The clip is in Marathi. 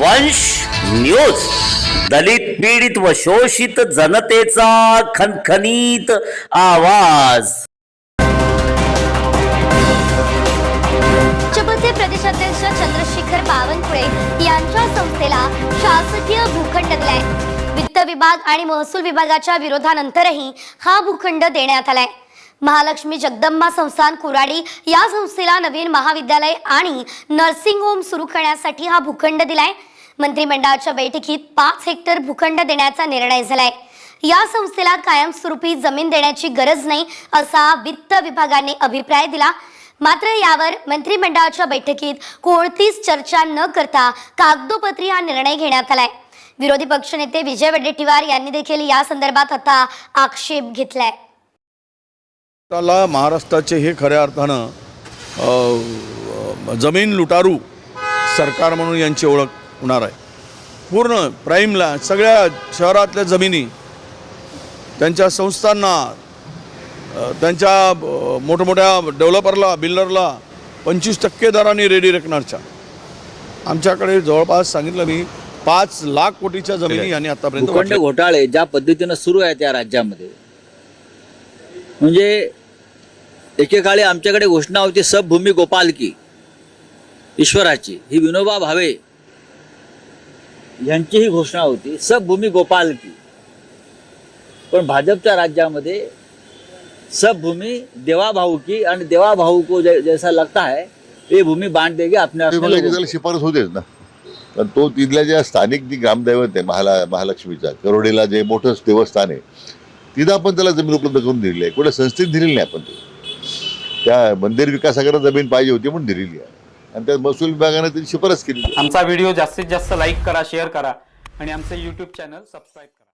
वंश न्यूज. दलित पीडित व शोषित जनतेचा खनखनीत आवाज. भाजपचे प्रदेशाध्यक्ष चंद्रशेखर बावनकुळे यांच्या संस्थेला शासकीय भूखंड दिलाय. वित्त विभाग आणि महसूल विभागाच्या विरोधानंतरही हा भूखंड देण्यात आलाय. महालक्ष्मी जगदंबा संस्थान कुराडी या संस्थेला नवीन महाविद्यालय आणि नर्सिंग होम सुरू करण्यासाठी हा भूखंड दिलाय. मंत्रिमंडळाच्या बैठकीत पाच हेक्टर भूखंड देण्याचा निर्णय झालाय. या संस्थेला कायमस्वरूपी जमीन देण्याची गरज नाही असा वित्त विभागाने अभिप्राय दिला. मात्र यावर मंत्रिमंडळाच्या बैठकीत कोणतीच चर्चा न करता कागदोपत्री हा निर्णय घेण्यात आलाय. विरोधी पक्षनेते विजय वडेट्टीवार यांनी देखील या संदर्भात आता आक्षेप घेतलाय. त्याला महाराष्ट्राचे हे खऱ्या अर्थानं जमीन लुटारू सरकार म्हणून यांची ओळख होणार आहे पूर्ण प्राईमला सगळ्या शहरातल्या जमिनी त्यांच्या संस्थांना त्यांच्या मोठमोठ्या डेव्हलपरला बिल्डरला पंचवीस टक्के दराने रेडी रेकनरच्या आमच्याकडे जवळपास सांगितलं मी पाच लाख कोटीच्या जमिनी यांनी आतापर्यंत. घोटाळे ज्या पद्धतीनं सुरू आहेत या राज्यामध्ये म्हणजे एकेकाळी आमच्याकडे घोषणा होती सबभूमी गोपाल की ईश्वराची. ही विनोबा भावे यांची ही घोषणा होती सबभूमी गोपाल की. पण भाजपच्या राज्यामध्ये सबभूमी देवा भाऊ की आणि देवा भाऊ को जै- जैसा लगता है ये भूमी बांट देगी को. शिफारस होतेच ना. पण तो तिथल्या ज्या स्थानिक जी ग्रामदैवत आहे महाला महालक्ष्मीचा करोडेला जे मोठं देवस्थान आहे तिथं आपण त्याला जमीन उपलब्ध करून दिलेली आहे. कुठल्या संस्थेत दिलेली नाही आपण ती त्या मंदिर विकासाकरता जमीन पाहिजे होती म्हणून दिलेली आहे. आणि त्या महसूल विभागाने त्याची शिफारस केली आमचा व्हिडिओ जास्तीत जास्त लाईक करा शेअर करा आणि आमचं यूट्यूब चॅनल सबस्क्राईब करा.